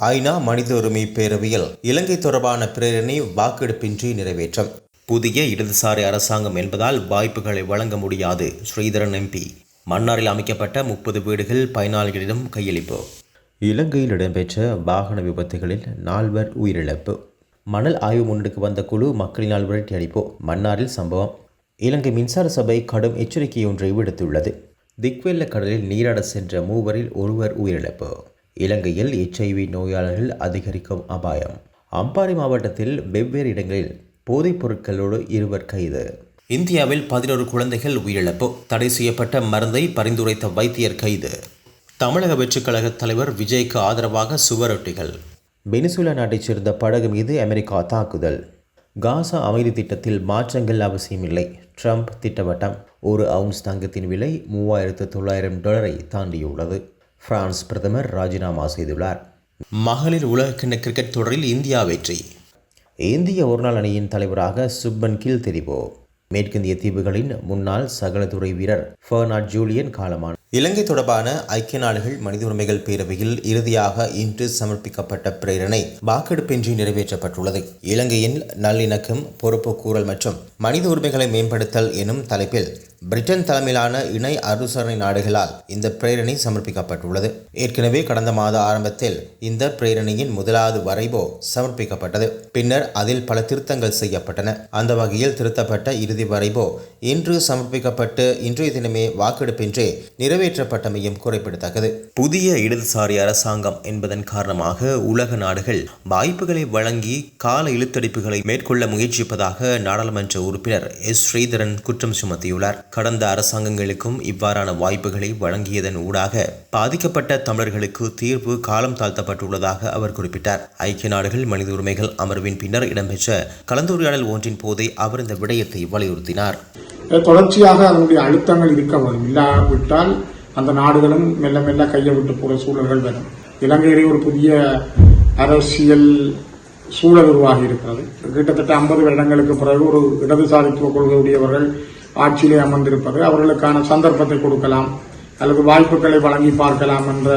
ஐநா மனித உரிமை பேரவையில் இலங்கை தொடர்பான பிரேரணை வாக்கெடுப்பின்றி நிறைவேற்றம். புதிய இடதுசாரி அரசாங்கம் என்பதால் வாய்ப்புகளை வழங்க முடியாது ஸ்ரீதரன் எம்பி. மன்னாரில் அமைக்கப்பட்ட முப்பது வீடுகள் பயனாளிகளிடம் கையளிப்பு. இலங்கையில் இடம்பெற்ற வாகன விபத்துகளில் நால்வர் உயிரிழப்பு. மணல் ஆய்வு முன்னுக்கு வந்த குழு மக்களினால் விரட்டி அடிப்போ. மன்னாரில் சம்பவம். இலங்கை மின்சார சபை கடும் எச்சரிக்கை ஒன்றை விடுத்துள்ளது. திக்வெல்ல கடலில் நீராட சென்ற மூவரில் ஒருவர் உயிரிழப்பு. இலங்கையில் எச்ஐவி நோயாளர்கள் அதிகரிக்கும் அபாயம். அம்பாறை மாவட்டத்தில் வெவ்வேறு இடங்களில் போதைப் பொருட்களோடு இருவர் கைது. இந்தியாவில் பதினோரு குழந்தைகள் உயிரிழப்பு. தடை செய்யப்பட்ட மருந்தை பரிந்துரைத்த வைத்தியர் கைது. தமிழக வெற்றிக் கழக தலைவர் விஜய்க்கு ஆதரவாக சுவரொட்டிகள் வெனிசுலா நாட்டைச் சேர்ந்த படகு மீது அமெரிக்கா தாக்குதல். காசா அமைதி திட்டத்தில் மாற்றங்கள் அவசியமில்லை. ட்ரம்ப் திட்டவட்டம். ஒரு அவுன்ஸ் தங்கத்தின் விலை மூவாயிரத்து தொள்ளாயிரம் டாலரை தாண்டியுள்ளது. பிரான்ஸ் பிரதமர் ராஜினாமா செய்துள்ளார். மகளிர் உலகக்கிண்ண கிரிக்கெட் தொடரில் இந்தியா வெற்றி. இந்திய ஒருநாள் அணியின் தலைவராக சுப்பன் கில் தெரிவோ மேற்கிந்திய தீவுகளின் முன்னாள் சகலத்துறை வீரர் ஃபர்னாட் ஜூலியன் காலமான இலங்கை தொடர்பான ஐக்கிய நாடுகள் மனித உரிமைகள் பேரவையில் இறுதியாக இன்று சமர்ப்பிக்கப்பட்ட பிரேரணை வாக்கெடுப்பின்றி நிறைவேற்றப்பட்டுள்ளது. இலங்கையின் நல்லிணக்கம் பொறுப்பு கூறல் மற்றும் மனித உரிமைகளை மேம்படுத்தல் எனும் தலைப்பில் பிரிட்டன் தலைமையிலான இணை அனுசரணை நாடுகளால் இந்த பிரேரணை சமர்ப்பிக்கப்பட்டுள்ளது. ஏற்கனவே கடந்த மாத ஆரம்பத்தில் இந்த பிரேரணையின் முதலாவது வரைபோ சமர்ப்பிக்கப்பட்டது. பின்னர் அதில் பல திருத்தங்கள் செய்யப்பட்டன. அந்த வகையில் திருத்தப்பட்ட இறுதி வரைபோ இன்று சமர்ப்பிக்கப்பட்டு இன்றைய தினமே வாக்கெடுப்பின்றி நிறைவேற்றப்பட்டமையும் குறிப்பிடத்தக்கது. புதிய இடதுசாரி அரசாங்கம் என்பதன் காரணமாக உலக நாடுகள் வாய்ப்புகளை வழங்கி கால இழுத்தடிப்புகளை மேற்கொள்ள முயற்சிப்பதாக நாடாளுமன்ற உறுப்பினர் எஸ். ஸ்ரீதரன் குற்றம் சுமத்தியுள்ளார். கடந்த அரசாங்கங்களுக்கும் இவ்வாறான வாய்ப்புகளை வழங்கியதன் ஊடாக பாதிக்கப்பட்ட தமிழர்களுக்கு தீர்வு காலம் தாழ்த்தப்பட்டுள்ளதாக அவர் குறிப்பிட்டார். ஐக்கிய நாடுகள் மனித உரிமைகள் அமர்வின் பின்னர் இடம்பெற்ற கலந்துரையாடல் ஒன்றின் போதே அவர் இந்த விடயத்தை வலியுறுத்தினார். தொடர்ச்சியாக அதனுடைய அழுத்தங்கள் இருக்க இல்லாவிட்டால் அந்த நாடுகளும் மெல்ல மெல்ல கையை விட்டு போகிற சூழல்கள் வரும். இலங்கையிலே ஒரு புதிய அரசியல் சூழல் உருவாகி இருக்கிறது. கிட்டத்தட்ட ஐம்பது வருடங்களுக்கு பிறகு ஒரு இடதுசாரித்துவ கொள்கையுடையவர்கள் ஆட்சியிலே அமர்ந்திருப்பது அவர்களுக்கான சந்தர்ப்பத்தை கொடுக்கலாம் அல்லது வாய்ப்புகளை வழங்கி பார்க்கலாம் என்ற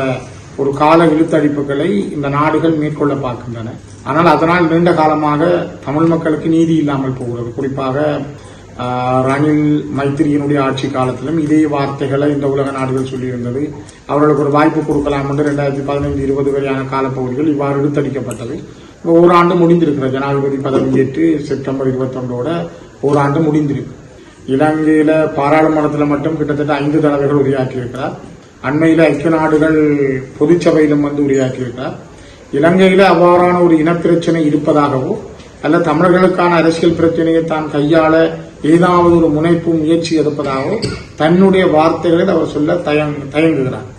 ஒரு கால இழுத்தடிப்புகளை இந்த நாடுகள் மேற்கொள்ள பார்க்கின்றன. ஆனால் அதனால் நீண்ட காலமாக தமிழ் மக்களுக்கு நீதி இல்லாமல் போகிறது. குறிப்பாக ரணில் மைத்திரியினுடைய ஆட்சி காலத்திலும் இதே வார்த்தைகளை இந்த உலக நாடுகள் சொல்லியிருந்தது. அவர்களுக்கு ஒரு வாய்ப்பு கொடுக்கலாம் என்று ரெண்டாயிரத்தி பதினைந்து இருபது வரையான காலப்பகுதிகள் இவ்வாறு எடுத்தடிக்கப்பட்டது இப்போ ஓராண்டு முடிந்திருக்கிறது. ஜனாதிபதி பதவியேற்று செப்டம்பர் இருபத்தொன்றோட ஓராண்டு முடிந்திருக்கு. இலங்கையில பாராளுமன்றத்தில் மட்டும் கிட்டத்தட்ட ஐந்து தலைவர்கள் உரையாற்றியிருக்கிறார். அண்மையில் ஐக்கிய நாடுகள் பொதுச்சபையிலும் வந்து உரையாற்றியிருக்கிறார். இலங்கையில அவ்வாறான ஒரு இனப்பிரச்சனை இருப்பதாகவோ அல்ல தமிழர்களுக்கான அரசியல் பிரச்சனையை தான் கையாள ஏதாவது ஒரு முனைப்பு முயற்சி எடுப்பதாகவோ தன்னுடைய வார்த்தைகளில் அவர் சொல்ல தயங் தயங்குகிறார்.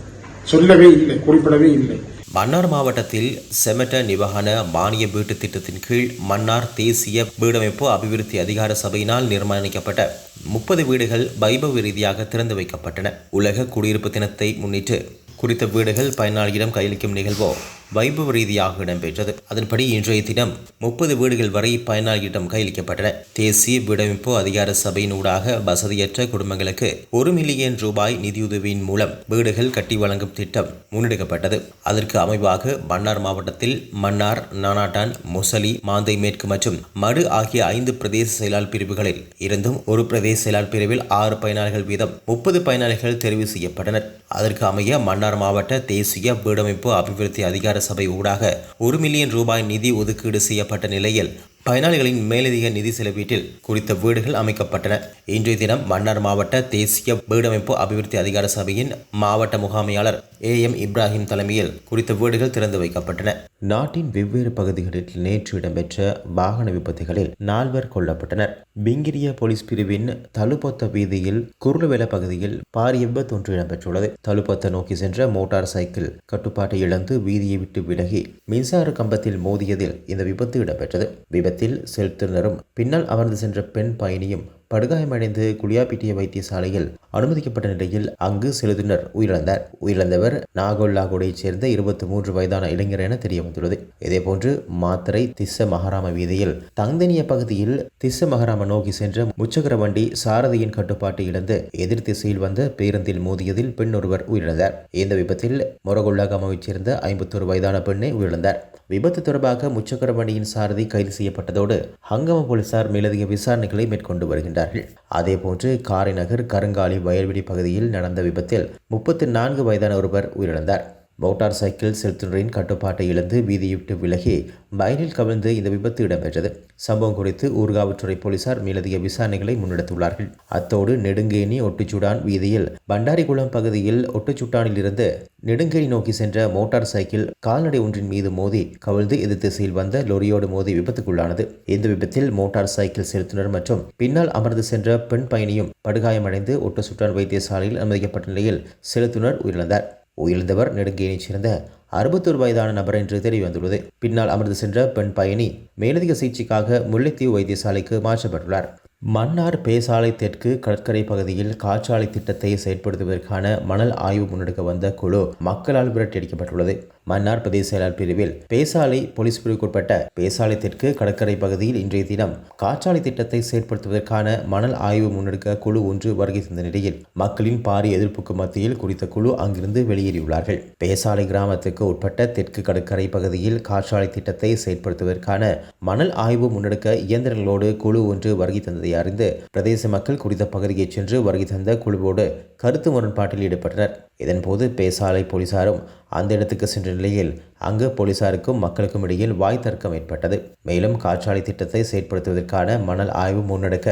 சொல்லவே இல்லை குறிப்பிடவே இல்லை. மன்னார் மாவட்டத்தில் செமட்ட நிவாகன மானிய வீட்டு திட்டத்தின் கீழ் மன்னார் தேசிய வீடமைப்பு அபிவிருத்தி அதிகார சபையினால் நிர்மாணிக்கப்பட்ட முப்பது வீடுகள் வைபவ ரீதியாக திறந்து வைக்கப்பட்டன. உலக குடியிருப்பு தினத்தை முன்னிட்டு குறித்த வீடுகள் பயனாளியிடம் கையளிக்கும் நிகழ்வோ வைபவ ரீதியாக இடம்பெற்றது. அதன்படி இன்றைய தினம் முப்பது வீடுகள் வரை பயனாளியிடம் கையளிக்கப்பட்டன. தேசிய வீடமைப்பு அதிகார சபையின் ஊடாக வசதியற்ற குடும்பங்களுக்கு ஒரு மில்லியன் ரூபாய் நிதியுதவியின் மூலம் வீடுகள் கட்டி வழங்கும் திட்டம் முன்னெடுக்கப்பட்டது. அதற்கு அமைவாக மன்னார் மாவட்டத்தில் மன்னார் நானாட்டான் முசலி மாந்தை மேற்கு மற்றும் மடு ஆகிய ஐந்து பிரதேச செயலாளர் பிரிவுகளில் இருந்தும் ஒரு பிரதேச செயலாளர் பிரிவில் ஆறு பயனாளிகள் வீதம் முப்பது பயனாளிகள் தெரிவு செய்யப்பட்டனர். அதற்கு அமைய மன்னார் மாவட்ட தேசிய வீடமைப்பு அபிவிருத்தி அதிகார சபை ஊடாக ஒரு மில்லியன் ரூபாய் நிதி ஒதுக்கீடு செய்யப்பட்ட நிலையில் பயனாளிகளின் மேலதிக நிதி செலவீட்டில் குறித்த வீடுகள் அமைக்கப்பட்டன. இன்றைய தினம் மன்னார் மாவட்ட தேசிய வீடமைப்பு அபிவிருத்தி அதிகார சபையின் மாவட்ட முகாமையாளர் ஏ எம் இப்ராஹிம் தலைமையில் குறித்த வீடுகள் திறந்து வைக்கப்பட்டன. நாட்டின் வெவ்வேறு பகுதிகளில் நேற்று இடம்பெற்ற வாகன விபத்துகளில் நால்வர் கொல்லப்பட்டனர். பிங்கிரிய போலீஸ் பிரிவின் தலுப்பொத்த வீதியில் குருளவேல பகுதியில் பாரிய விபத்து ஒன்று இடம்பெற்றுள்ளது. தலுப்பொத்த நோக்கி சென்ற மோட்டார் சைக்கிள் கட்டுப்பாட்டை இழந்து வீதியை விட்டு விலகி மின்சார கம்பத்தில் மோதியதில் இந்த விபத்து இடம்பெற்றது. இடத்தில் செலுத்தினரும். பின்னால் அமர்ந்து சென்ற பெண் பயணியும் படுகாயமடைந்து குளியாப்பிட்டிய வைத்தியசாலையில் அனுமதிக்கப்பட்ட நிலையில் அங்கு செலுத்தினர் உயிரிழந்தார். உயிரிழந்தவர் நாகோல்லாகோடையைச் சேர்ந்த இருபத்தி மூன்று வயதான இளைஞர் என தெரிய வந்துள்ளது இதேபோன்று மாத்திரை திஸ்ஸ மகாராம வீதியில் தங்கனிய பகுதியில் திஸ்ஸ மகாராம நோக்கி சென்ற முச்சக்கர வண்டி சாரதியின் கட்டுப்பாட்டை இழந்து எதிர் திசையில் வந்த பேருந்தில் மோதியதில் பெண் ஒருவர் உயிரிழந்தார். இந்த விபத்தில் மொரகொல்லாகாமாவைச் சேர்ந்த ஐம்பத்தொரு வயதான பெண்ணை உயிரிழந்தார். விபத்து தொடர்பாக முச்சக்கர வண்டியின் சாரதி கைது செய்யப்பட்டதோடு ஹங்கம போலீசார் மேலதிக விசாரணைகளை மேற்கொண்டு வருகின்றனர் வருகின்றார்கள் அதேபோன்று காரைநகர் கருங்காலி வயல்வெளி பகுதியில் நடந்த விபத்தில் முப்பத்தி நான்கு வயதான ஒருவர் உயிரிழந்தார். மோட்டார் சைக்கிள் செலுத்துனரின் கட்டுப்பாட்டை இழந்து வீதியிட்டு விலகி வயலில் கவிழ்ந்து இந்த விபத்து இடம்பெற்றது. சம்பவம் குறித்து ஊர்காவல்துறை போலீசார் மேலதிக விசாரணைகளை முன்னெடுத்துள்ளார்கள். அத்தோடு நெடுங்கேணி ஒட்டுச்சுடான் வீதியில் பண்டாரிகுளம் பகுதியில் ஒட்டுச்சுட்டானில் இருந்து நெடுங்கேணி நோக்கி சென்ற மோட்டார் சைக்கிள் கால்நடை ஒன்றின் மீது மோதி கவிழ்ந்து எதிர் திசையில் வந்த லொரியோடு மோதி விபத்துக்குள்ளானது. இந்த விபத்தில் மோட்டார் சைக்கிள் செலுத்துனர் மற்றும் பின்னால் அமர்ந்து சென்ற பெண் பயணியும் படுகாயமடைந்து ஒட்டுச்சுட்டான் வைத்தியசாலையில் அனுமதிக்கப்பட்ட நிலையில் செலுத்துனர் உயிரிழந்தார். உயிர்ந்தவர் நெடுங்கேணியைச் சேர்ந்த அறுபத்தொரு வயதான நபர் என்று தெரிய வந்துள்ளது பின்னால் அமர்ந்து சென்ற பெண் பயணி மேலதிக சிகிச்சைக்காக முல்லைத்தீவு வைத்தியசாலைக்கு மாற்றப்பட்டுள்ளார். மன்னார் பேசாலை தெற்கு கடற்கரை பகுதியில் காற்றாலை திட்டத்தை செயற்படுத்துவதற்கான மணல் ஆய்வு முன்னெடுக்க வந்த குழு மக்களால் விரட்டியடிக்கப்பட்டுள்ளது மன்னார் பிரதேச செயலாளர் பிரிவில் பேசாலை போலீஸ் பிரிவுக்குட்பட்ட பேசாலை தெற்கு கடற்கரை பகுதியில் இன்றைய தினம் காற்றாலை திட்டத்தை செயற்படுத்துவதற்கான மணல் ஆய்வு முன்னெடுக்க குழு ஒன்று வருகை தந்த நிலையில் மக்களின் பாரிய எதிர்ப்புக்கு மத்தியில் குறித்த குழு அங்கிருந்து வெளியேறியுள்ளார்கள். பேசாலை கிராமத்துக்கு உட்பட்ட தெற்கு கடற்கரை பகுதியில் காற்றாலை திட்டத்தை செயற்படுத்துவதற்கான மணல் ஆய்வு முன்னெடுக்க இயந்திரங்களோடு குழு ஒன்று வருகை தந்ததை அறிந்து பிரதேச மக்கள் குறித்த பகுதியைச் சென்று வருகை தந்த குழுவோடு கருத்து முரண்பாட்டில் ஈடுபட்டனர். இதன்போது பேசாலை போலீசாரும் அந்த இடத்துக்கு சென்ற நிலையில் அங்கு போலீசாருக்கும் மக்களுக்கும் இடையில் வாய் தர்க்கம் ஏற்பட்டது. மேலும் காற்றாலை திட்டத்தை செயற்படுத்துவதற்கான மணல் ஆய்வு முன்னெடுக்க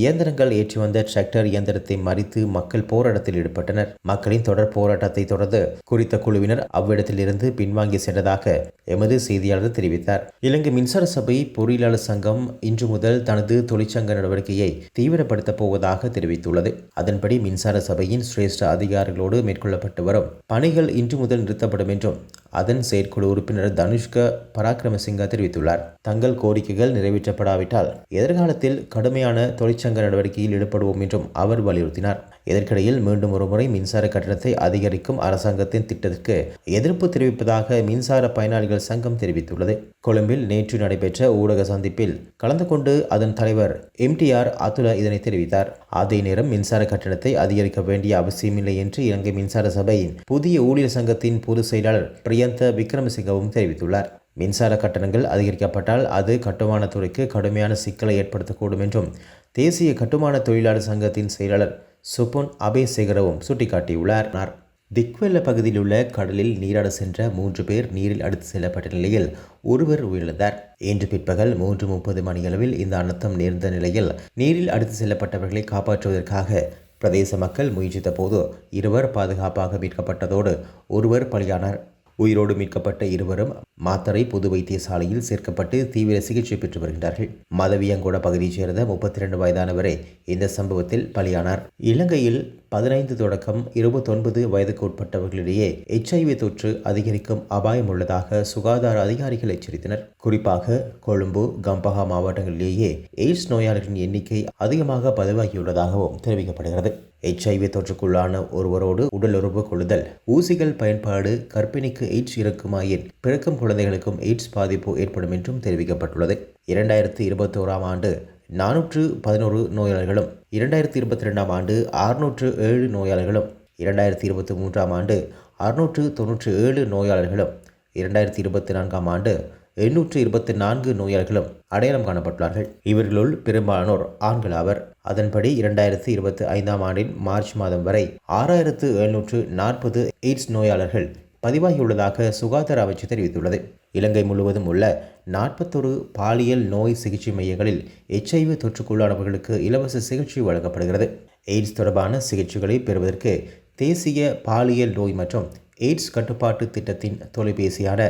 இயந்திரங்கள் ஏற்றி வந்த டிராக்டர் இயந்திரத்தை மறித்து மக்கள் போராட்டத்தில் ஈடுபட்டனர். மக்களின் தொடர் போராட்டத்தை தொடர்ந்து குறித்த குழுவினர் அவ்விடத்திலிருந்து பின்வாங்கி சென்றதாக எமது செய்தியாளர் தெரிவித்தார். இலங்கை மின்சார சபை பொறியியலாளர் சங்கம் இன்று முதல் தனது தொழிற்சங்க நடவடிக்கையை தீவிரப்படுத்தப் போவதாக தெரிவித்துள்ளது. அதன்படி மின்சார சபையின் சிரேஷ்ட அதிகாரிகளோடு மேற்கொள்ளப்பட்டு வரும் பணிகள் இன்று முதல் நிறுத்தப்படும் என்றும் அதன் குழு உறுப்பினர் தனுஷ்க பராக்கிரமசிங்கா தெரிவித்துள்ளார். தங்கள் கோரிக்கைகள் நிறைவேற்றப்படாவிட்டால் எதிர்காலத்தில் கடுமையான தொழிற்சங்க நடவடிக்கையில் ஈடுபடுவோம் என்றும் அவர் வலியுறுத்தினார். இதற்கிடையில் மீண்டும் ஒருமுறை மின்சார கட்டணத்தை அதிகரிக்கும் அரசாங்கத்தின் திட்டத்திற்கு எதிர்ப்பு தெரிவிப்பதாக மின்சார பயனாளிகள் சங்கம் தெரிவித்துள்ளது. கொழும்பில் நேற்று நடைபெற்ற ஊடக சந்திப்பில் கலந்து கொண்டு அதன் தலைவர் எம்டிஆர் அதுல இதனை தெரிவித்தார். அதே நேரம் மின்சார கட்டணத்தை அதிகரிக்க வேண்டிய அவசியமில்லை என்று இலங்கை மின்சார சபையின் புதிய ஊழியர் சங்கத்தின் பொதுச் செயலாளர் பிரியந்த விக்ரமசிங்கவும் தெரிவித்துள்ளார். மின்சார கட்டணங்கள் அதிகரிக்கப்பட்டால் அது கட்டுமான துறைக்கு கடுமையான சிக்கலை ஏற்படுத்தக்கூடும் என்றும் தேசிய கட்டுமான தொழிலாளர் சங்கத்தின் செயலாளர் சுபுன் அபேசேகரவும் சுட்டிக்காட்டியுள்ளார். திக்வெல்ல பகுதியில் உள்ள கடலில் நீராட சென்ற மூன்று பேர் நீரில் அடுத்து செல்லப்பட்ட நிலையில் ஒருவர் உயிரிழந்தார். இன்று பிற்பகல் மூன்று முப்பது மணியளவில் இந்த அனர்த்தம் நேர்ந்த நிலையில் நீரில் அடுத்து செல்லப்பட்டவர்களை காப்பாற்றுவதற்காக பிரதேச மக்கள் முயற்சித்த போது இருவர் பாதுகாப்பாக மீட்கப்பட்டதோடு ஒருவர் பலியானார். உயிரோடு மீட்கப்பட்ட இருவரும் மாத்தரை பொது வைத்தியசாலையில் சேர்க்கப்பட்டு தீவிர சிகிச்சை பெற்று வருகின்றார்கள். மதவியங்கோட பகுதியைச் சேர்ந்த முப்பத்தி ரெண்டு வயதானவரே இந்த சம்பவத்தில் பலியானார். இலங்கையில் பதினைந்து தொடக்கம் இருபத்தொன்பது வயதுக்கு உட்பட்டவர்களிடையே எச்ஐவி தொற்று அதிகரிக்கும் அபாயம் உள்ளதாக சுகாதார அதிகாரிகள் எச்சரித்தனர். குறிப்பாக கொழும்பு கம்பஹா மாவட்டங்களிலேயே எய்ட்ஸ் நோயாளிகளின் எண்ணிக்கை அதிகமாக பதிவாகியுள்ளதாகவும் தெரிவிக்கப்படுகிறது. எச்ஐவி தொற்றுக்குள்ளான ஒருவரோடு உடல் உறவு கொள்ளுதல் ஊசிகள் பயன்பாடு கர்ப்பிணிக்கு எய்ட்ஸ் இருக்குமாயின் பிறக்கும் குழந்தைகளுக்கும் எய்ட்ஸ் பாதிப்பு ஏற்படும் என்றும் தெரிவிக்கப்பட்டுள்ளது. இரண்டாயிரத்தி இருபத்தோராம் ஆண்டு நானூற்று பதினோரு நோயாளர்களும் இரண்டாயிரத்தி இருபத்தி ரெண்டாம் ஆண்டு அறுநூற்று ஏழு நோயாளிகளும் இரண்டாயிரத்தி இருபத்தி மூன்றாம் ஆண்டு அறுநூற்று தொன்னூற்று ஏழு நோயாளர்களும் இரண்டாயிரத்தி இருபத்தி நான்காம் ஆண்டு எண்ணூற்று இருபத்தி நான்கு நோயாளிகளும் அடையாளம் காணப்பட்டுள்ளார்கள். இவர்களுள் பெரும்பாலானோர் ஆண்கள் ஆவர். அதன்படி இரண்டாயிரத்தி இருபத்தி ஐந்தாம் ஆண்டின் மார்ச் மாதம் வரை ஆறாயிரத்து எழுநூற்று நாற்பது எய்ட்ஸ் நோயாளர்கள் பதிவாகியுள்ளதாக சுகாதார அமைச்சு தெரிவித்துள்ளது. இலங்கை முழுவதும் உள்ள நாற்பத்தொரு பாலியல் நோய் சிகிச்சை மையங்களில் எச்ஐவி தொற்றுக்குள்ளானவர்களுக்கு இலவச சிகிச்சை வழங்கப்படுகிறது. எய்ட்ஸ் தொடர்பான சிகிச்சைகளை பெறுவதற்கு தேசிய பாலியல் நோய் மற்றும் எய்ட்ஸ் கட்டுப்பாட்டு திட்டத்தின் தொலைபேசியான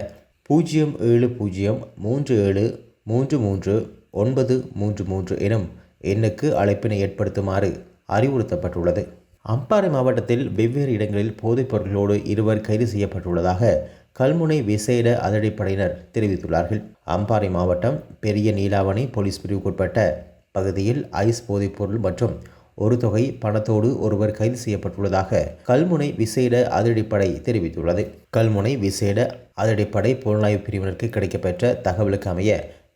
பூஜ்ஜியம் ஏழு பூஜ்ஜியம் மூன்று ஏழு மூன்று மூன்று ஒன்பது மூன்று மூன்று எனும் எண்ணுக்கு அழைப்பினை ஏற்படுத்துமாறு அறிவுறுத்தப்பட்டுள்ளது. அம்பாறை மாவட்டத்தில் வெவ்வேறு இடங்களில் போதைப் பொருட்களோடு இருவர் கைது செய்யப்பட்டுள்ளதாக கல்முனை விசேட அதிரடிப்படையினர் தெரிவித்துள்ளார்கள். அம்பாறை மாவட்டம் பெரிய நீலாவணை போலீஸ் பிரிவுக்குட்பட்ட பகுதியில் ஐஸ் போதைப்பொருள் மற்றும் ஒரு தொகை பணத்தோடு ஒருவர் கைது செய்யப்பட்டுள்ளதாக கல்முனை விசேட அதிரடிப்படை தெரிவித்துள்ளது. கல்முனை விசேட அதிரடிப்படை புலனாய்வு பிரிவினருக்கு கிடைக்கப்பெற்ற தகவலுக்கு அமைய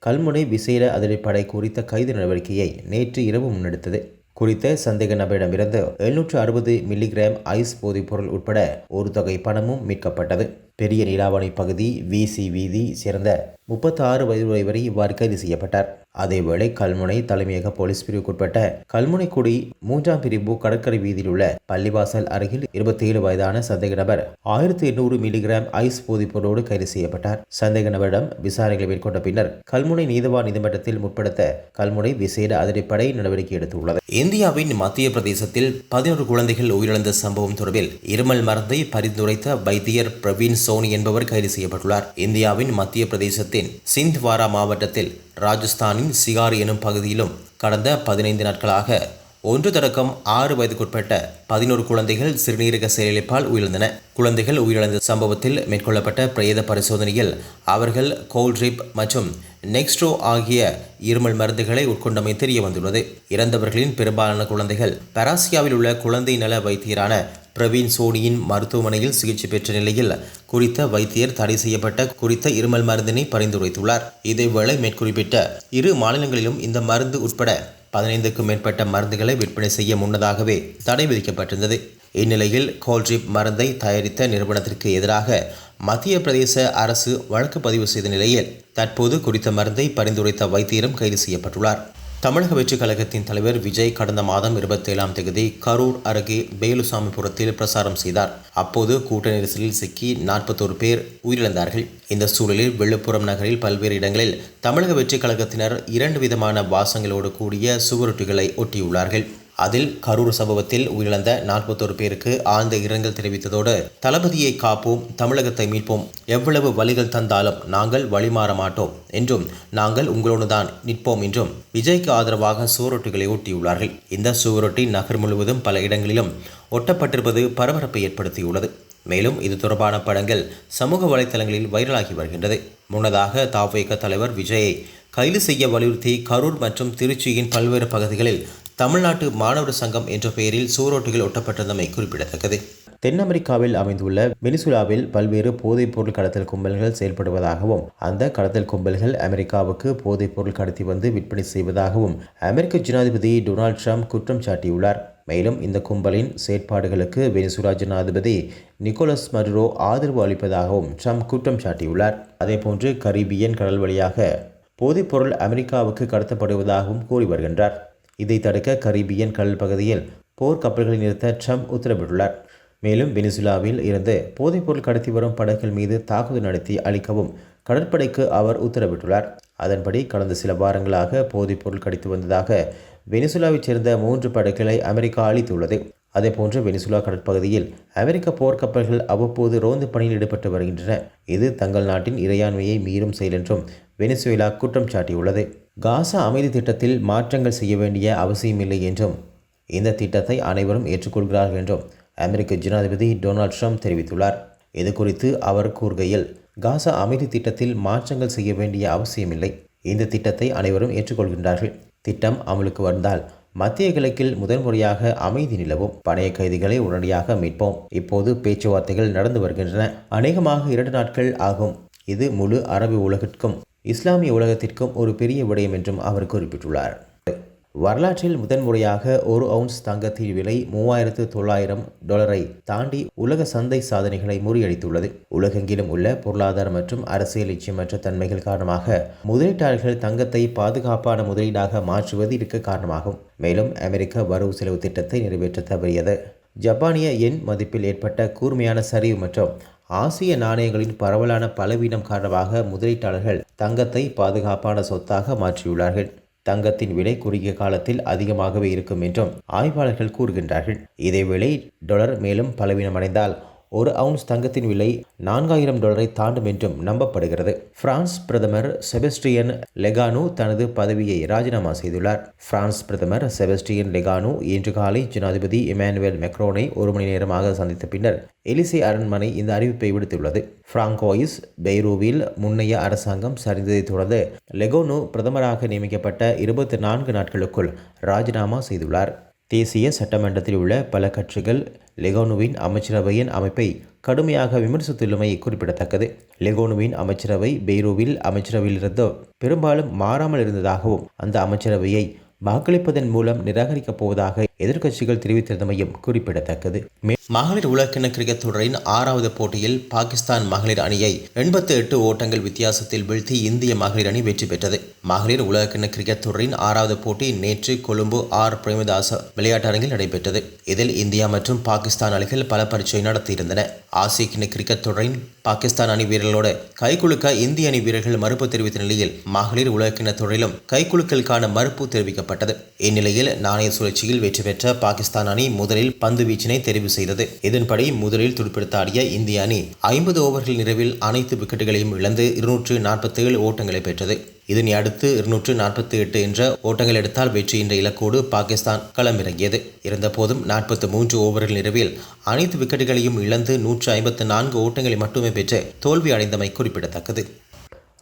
கல்முனை விசேட அதிரடிப்படை குறித்த கைது நடவடிக்கையை நேற்று இரவு முன்னெடுத்தது. குறித்த சந்தேக நபரிடமிருந்து எழுநூற்று அறுபது மில்லிகிராம் ஐஸ் போதைப்பொருள் உட்பட ஒரு தொகை பணமும் மீட்கப்பட்டது. பெரிய நீலாவணை பகுதி விசி வீதி சேர்ந்த முப்பத்தி ஆறு வயது வரை இவ்வாறு கைது செய்யப்பட்டார். அதேவேளை கல்முனை தலைமையக போலீஸ் பிரிவுக்குட்பட்ட கல்முனைக்குடி மூன்றாம் பிரிவு கடற்கரை வீதியில் உள்ள பள்ளிவாசல் அருகில் இருபத்தி ஏழு வயதான சந்தேக நபர் ஆயிரத்தி எண்ணூறு மில்லிகிராம் ஐஸ் போதைப்பொருளோடு கைது செய்யப்பட்டார். சந்தேக நபரிடம் விசாரணைகளை மேற்கொண்ட பின்னர் கல்முனை நீதவான் நீதிமன்றத்தில் முற்படுத்த கல்முனை விசேட அதிரடிப்படை நடவடிக்கை எடுத்துள்ளது. இந்தியாவின் மத்திய பிரதேசத்தில் பதினோரு குழந்தைகள் உயிரிழந்த சம்பவம் தொடர்பில் இருமல் மருந்தை பரிந்துரைத்த வைத்தியர் பிரவீன் சோனி என்பவர் கைது செய்யப்பட்டுள்ளார். இந்தியாவின் மத்திய பிரதேசத்தின் சிந்த்வாரா மாவட்டத்தில் ராஜஸ்தானின் சிகார் எனும் பகுதியிலும் கடந்த பதினைந்து நாட்களாக ஒன்று தொடக்கம் ஆறு வயதுக்குட்பட்ட பதினோரு குழந்தைகள் சிறுநீரக செயலிழப்பால் உயிரிழந்தன. குழந்தைகள் உயிரிழந்த சம்பவத்தில் மேற்கொள்ளப்பட்ட பிரேத பரிசோதனையில் அவர்கள் கோல்ட்ரிப் மற்றும் நெக்ஸ்ட்ரோ ஆகிய இருமல் மருந்துகளை உட்கொண்டமை தெரிய வந்துள்ளது இறந்தவர்களின் பெரும்பாலான குழந்தைகள் பராசியாவில் உள்ள குழந்தை நல வைத்தியரான பிரவீன் சோனியின் மருத்துவமனையில் சிகிச்சை பெற்ற நிலையில் குறித்த வைத்தியர் தடை செய்யப்பட்ட குறித்த இருமல் மருந்தினை பரிந்துரைத்துள்ளார். இதேவேளை மேற்குறிப்பிட்ட இரு மாநிலங்களிலும் இந்த மருந்து உட்பட பதினைந்துக்கும் மேற்பட்ட மருந்துகளை விற்பனை செய்ய முன்னதாகவே தடை விதிக்கப்பட்டிருந்தது. இந்நிலையில் கோல்ட்ரிப் மருந்தை தயாரித்த நிறுவனத்திற்கு எதிராக மத்திய பிரதேச அரசு வழக்கு பதிவு செய்த நிலையில் தற்போது குறித்த மருந்தை பரிந்துரைத்த வைத்தியரும் கைது செய்யப்பட்டுள்ளார். தமிழக வெற்றிக் கழகத்தின் தலைவர் விஜய் கடந்த மாதம் இருபத்தேழாம் தேதி கரூர் அருகே வேலுசாமிபுரத்தில் பிரசாரம் செய்தார். அப்போது கூட்ட நெரிசலில் சிக்கி நாற்பத்தோரு பேர் உயிரிழந்தார்கள். இந்த சூழலில் விழுப்புரம் நகரில் பல்வேறு இடங்களில் தமிழக வெற்றிக் கழகத்தினர் இரண்டு விதமான வாசங்களோடு கூடிய சுவரொட்டிகளை ஒட்டியுள்ளார்கள். அதில் கரூர் சம்பவத்தில் உயிரிழந்த நாற்பத்தோரு பேருக்கு ஆழ்ந்த இரங்கல் தெரிவித்ததோடு தளபதியை காப்போம் தமிழகத்தை மீட்போம் எவ்வளவு வழிகள் தந்தாலும் நாங்கள் வழிமாற மாட்டோம் என்றும் நாங்கள் உங்களோடு தான் நிற்போம் என்றும் விஜய்க்கு ஆதரவாக சுவரொட்டிகளை ஒட்டியுள்ளார்கள் இந்த சுவரொட்டி நகர் முழுவதும் பல இடங்களிலும் ஒட்டப்பட்டிருப்பது பரபரப்பை ஏற்படுத்தியுள்ளது. மேலும் இது தொடர்பான படங்கள் சமூக வலைத்தளங்களில் வைரலாகி வருகின்றது. முன்னதாக தாவேக தலைவர் விஜயை கைது செய்ய வலியுறுத்தி கரூர் மற்றும் திருச்சியின் பல்வேறு பகுதிகளில் தமிழ்நாட்டு மாணவர் சங்கம் என்ற பெயரில் சூரோட்டிகள் ஒட்டப்பட்டிருந்தமை குறிப்பிடத்தக்கது. தென் அமெரிக்காவில் அமைந்துள்ள வெனிசுலாவில் பல்வேறு போதைப்பொருள் கடத்தல் கும்பல்கள் செயல்படுவதாகவும் அந்த கடத்தல் கும்பல்கள் அமெரிக்காவுக்கு போதைப்பொருள் கடத்தி வந்து விற்பனை செய்வதாகவும் அமெரிக்க ஜனாதிபதி டொனால்ட் ட்ரம்ப் குற்றம் சாட்டியுள்ளார். மேலும் இந்த கும்பலின் செயற்பாடுகளுக்கு வெனிசுலா ஜனாதிபதி நிக்கோலஸ் மருரோ ஆதரவு அளிப்பதாகவும் ட்ரம்ப் குற்றம் சாட்டியுள்ளார். அதேபோன்று கரீபியன் கடல் வழியாக போதைப்பொருள் அமெரிக்காவுக்கு கடத்தப்படுவதாகவும் கூறி வருகின்றார். இதை தடுக்க கரீபியன் கடல் பகுதியில் போர் கப்பல்களை நிறுத்த ட்ரம்ப் உத்தரவிட்டுள்ளார். மேலும் வெனிசுலாவில் இருந்து போதைப்பொருள் கடத்தி வரும் படகுகள் மீது தாக்குதல் நடத்தி அளிக்கவும் கடற்படைக்கு அவர் உத்தரவிட்டுள்ளார். அதன்படி கடந்த சில வாரங்களாக போதைப்பொருள் கடத்தி வந்ததாக வெனிசுலாவைச் சேர்ந்த மூன்று படகுகளை அமெரிக்கா அளித்துள்ளது அதேபோன்று வெனிசுலா கடற்பகுதியில் அமெரிக்க போர்க்கப்பல்கள் அவ்வப்போது ரோந்து பணியில் ஈடுபட்டு வருகின்றன. இது தங்கள் நாட்டின் இறையாண்மையை மீறும் செயல் என்றும் வெனிசுவேலா குற்றம் சாட்டியுள்ளது. காசா அமைதி திட்டத்தில் மாற்றங்கள் செய்ய வேண்டிய அவசியமில்லை என்றும் இந்த திட்டத்தை அனைவரும் ஏற்றுக்கொள்கிறார்கள் என்றும் அமெரிக்க ஜனாதிபதி டொனால்ட் ட்ரம்ப் தெரிவித்துள்ளார். இது குறித்து அவர் கூறுகையில் காசா அமைதி திட்டத்தில் மாற்றங்கள் செய்ய வேண்டிய அவசியமில்லை. இந்த திட்டத்தை அனைவரும் ஏற்றுக்கொள்கின்றார்கள். திட்டம் அமலுக்கு வந்தால் மத்திய கிழக்கில் முதன்முறையாக அமைதி நிலவும். பணைய கைதிகளை உடனடியாக மீட்போம். இப்போது பேச்சுவார்த்தைகள் நடந்து வருகின்றன. அநேகமாக இரண்டு நாட்கள் ஆகும். இது முழு அரபு உலகிற்கும் இஸ்லாமிய உலகத்திற்கும் ஒரு பெரிய விடயம் என்றும் அவர் குறிப்பிட்டுள்ளார். வரலாற்றில் முதன்முறையாக ஒரு அவுன்ஸ் தங்கத்தின் விலை மூவாயிரத்து தொள்ளாயிரம் டாலரை தாண்டி உலக சந்தை சாதனைகளை முறியடித்துள்ளது. உலகெங்கிலும் உள்ள பொருளாதார மற்றும் அரசியல் நிச்சயமற்ற தன்மைகள் காரணமாக முதலீட்டாளர்கள் தங்கத்தை பாதுகாப்பான முதலீடாக மாற்றுவது இருக்க காரணமாகும். மேலும் அமெரிக்க வரவு செலவு திட்டத்தை நிறைவேற்ற தவறியது. ஜப்பானிய எண் மதிப்பில் ஏற்பட்ட கூர்மையான சரிவு மற்றும் ஆசிய நாணயங்களின் பரவலான பலவீனம் காரணமாக முதலீட்டாளர்கள் தங்கத்தை பாதுகாப்பான சொத்தாக மாற்றியுள்ளார்கள். தங்கத்தின் விலை குறுகிய காலத்தில் அதிகமாகவே இருக்கும் என்றும் ஆய்வாளர்கள் கூறுகின்றார்கள். இதேவேளை டொலர் மேலும் பலவீனமடைந்தால் ஒரு அவுன்ஸ் தங்கத்தின் விலை நான்காயிரம் டாலரை தாண்டும் என்றும் நம்பப்படுகிறது. பிரான்ஸ் பிரதமர் செபஸ்டியன் லெகானு தனது பதவியை ராஜினாமா செய்துள்ளார். பிரான்ஸ் பிரதமர் செபஸ்டியன் லெகானு இன்று காலை ஜனாதிபதி இமானுவேல் மெக்ரோனை ஒரு மணி நேரமாக சந்தித்த பின்னர் எலிசே அரண்மனை இந்த அறிவிப்பை விடுத்துள்ளது. பிராங்கோயிஸ் பெய்ரூவில் முன்னைய அரசாங்கம் சரிந்ததைத் தொடர்ந்து லெகோனு பிரதமராக நியமிக்கப்பட்ட இருபத்தி நான்கு நாட்களுக்குள் ராஜினாமா செய்துள்ளார். தேசிய சட்டமன்றத்தில் உள்ள பல கட்சிகள் லெகோனுவின் அமைச்சரவையின் அமைப்பை கடுமையாக விமர்சித்துள்ளமை குறிப்பிடத்தக்கது. லெகோனுவின் அமைச்சரவை பெய்ரூவில் அமைச்சரவையிலிருந்து பெரும்பாலும் மாறாமல் இருந்ததாகவும் அந்த அமைச்சரவையை வாக்களிப்பதன் மூலம் நிராகரிக்கப் போவதாக எதிர்க்கட்சிகள் தெரிவித்திருந்தமையும் குறிப்பிடத்தக்கது. மகளிர் உலகக்கிண கிரிக்கெட் தொடரின் ஆறாவது போட்டியில் பாகிஸ்தான் மகளிர் அணியை எண்பத்தி எட்டு ஓட்டங்கள் வித்தியாசத்தில் வீழ்த்தி இந்திய மகளிர் அணி வெற்றி பெற்றது. மகளிர் உலகக்கிண கிரிக்கெட் தொடரின் ஆறாவது போட்டி நேற்று கொழும்பு ஆர். பிரேமதாச விளையாட்டரங்கில் நடைபெற்றது. இதில் இந்தியா மற்றும் பாகிஸ்தான் அணிகள் பல பரீட்சை நடத்தியிருந்தன. ஆசிய கிண கிரிக்கெட் தொடரின் பாகிஸ்தான் அணி வீரர்களோடு கைகுலுக்க இந்திய அணி வீரர்கள் மறுப்பு தெரிவித்த நிலையில் மகளிர் உலகக்கிண தொடரிலும் கைகுலுக்கலுக்கான மறுப்பு தெரிவிக்கப்பட்டது. இந்நிலையில் நாணய சுழற்சியில் வெற்றி பெற்ற பாகிஸ்தான் அணி முதலில் பந்து வீச்சினை தெரிவு செய்தது. இதன்படி முதலில் துடுப்பெடுத்தாடிய இந்திய அணி ஐம்பது ஓவர்கள் நிறைவில் அனைத்து விக்கெட்டுகளையும் இழந்து இருநூற்று நாற்பத்தேழு ஓட்டங்களை பெற்றது. இதனை அடுத்து இருநூற்று நாற்பத்தி எட்டு என்ற ஓட்டங்கள் எடுத்தால் வெற்றி என்ற இலக்கோடு பாகிஸ்தான் களமிறங்கியது. இருந்தபோதும் நாற்பத்தி மூன்று ஓவர்கள் நிறைவில் அனைத்து விக்கெட்டுகளையும் இழந்து நூற்று ஐம்பத்து நான்கு ஓட்டங்களை மட்டுமே பெற்று தோல்வி அடைந்தமை குறிப்பிடத்தக்கது.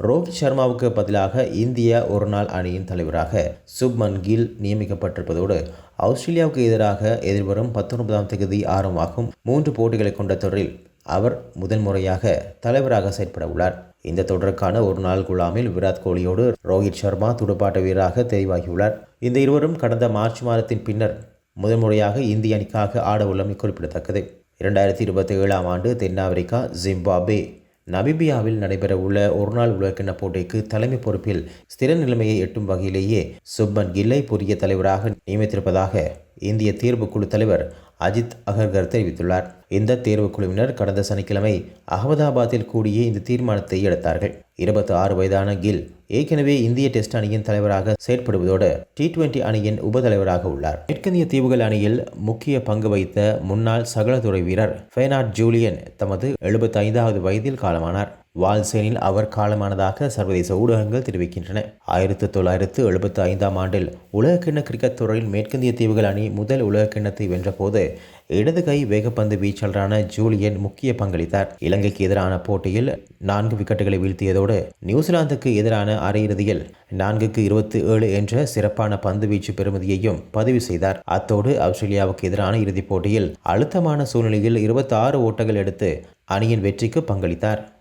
ரோஹித் சர்மாவுக்கு பதிலாக இந்திய ஒருநாள் அணியின் தலைவராக சுப்மன் கில் நியமிக்கப்பட்டிருப்பதோடு ஆஸ்திரேலியாவுக்கு எதிராக எதிர்வரும் பத்தொன்பதாம் தேதி ஆரம்பமாகும் மூன்று போட்டிகளை கொண்ட தொடரில் அவர் முதன்முறையாக தலைவராக செயற்பட உள்ளார். இந்த தொடருக்கான ஒரு நாள் குழாமில் விராட் கோலியோடு ரோஹித் சர்மா துடுப்பாட்ட வீரராக தெரிவாகியுள்ளார் இந்த இருவரும் கடந்த மார்ச் மாதத்தின் பின்னர் முதன்முறையாக இந்திய அணிக்காக ஆட உள்ளமை குறிப்பிடத்தக்கது. இரண்டாயிரத்தி இருபத்தி ஏழாம் ஆண்டு தென்னாப்பிரிக்கா ஜிம்பாப்வே நபிபியாவில் நடைபெறவுள்ள ஒருநாள் உலகக்கிண போட்டிக்கு தலைமை பொறுப்பில் ஸ்திர நிலைமையை எட்டும் வகையிலேயே சுப்மன் கில்லை புதிய தலைவராக நியமித்திருப்பதாக இந்திய தேர்வுக்குழு தலைவர் அஜித் அகர்கர் தெரிவித்துள்ளார். இந்த தேர்வு குழுவினர் கடந்த சனிக்கிழமை அகமதாபாத்தில் கூடிய இந்த தீர்மானத்தை எடுத்தார்கள். இருபத்தி ஆறு வயதான கில் ஏற்கனவே இந்திய டெஸ்ட் அணியின் தலைவராக செயற்படுவதோடு டி டுவெண்டி அணியின் உபதலைவராக உள்ளார். மேற்கந்திய தீவுகள் அணியில் முக்கிய பங்கு வகித்த முன்னாள் சகலத்துறை வீரர் ஃபெனாட் ஜூலியன் தமது எழுபத்தி ஐந்தாவது வயதில் காலமானார். வால்சேனில் அவர் காலமானதாக சர்வதேச ஊடகங்கள் தெரிவிக்கின்றன. ஆயிரத்தி தொள்ளாயிரத்து எழுபத்தி ஐந்தாம் ஆண்டில் உலகக்கிண்ண கிரிக்கெட் தொடரில் மேற்கிந்திய தீவுகள் அணி முதல் உலகக்கிண்ணத்தை வென்றபோது இடது கை வேகப்பந்து வீச்சாளரான ஜூலியன் முக்கிய பங்களித்தார். இலங்கைக்கு எதிரான போட்டியில் நான்கு விக்கெட்டுகளை வீழ்த்தியதோடு நியூசிலாந்துக்கு எதிரான அரையிறுதியில் நான்குக்கு இருபத்தி ஏழு என்ற சிறப்பான பந்து வீச்சு பெறுமதியையும் பதிவு செய்தார். அத்தோடு ஆஸ்திரேலியாவுக்கு எதிரான இறுதிப் போட்டியில் அழுத்தமான சூழ்நிலையில் இருபத்தி ஆறு ஓட்டங்கள் எடுத்து அணியின் வெற்றிக்கு பங்களித்தார்.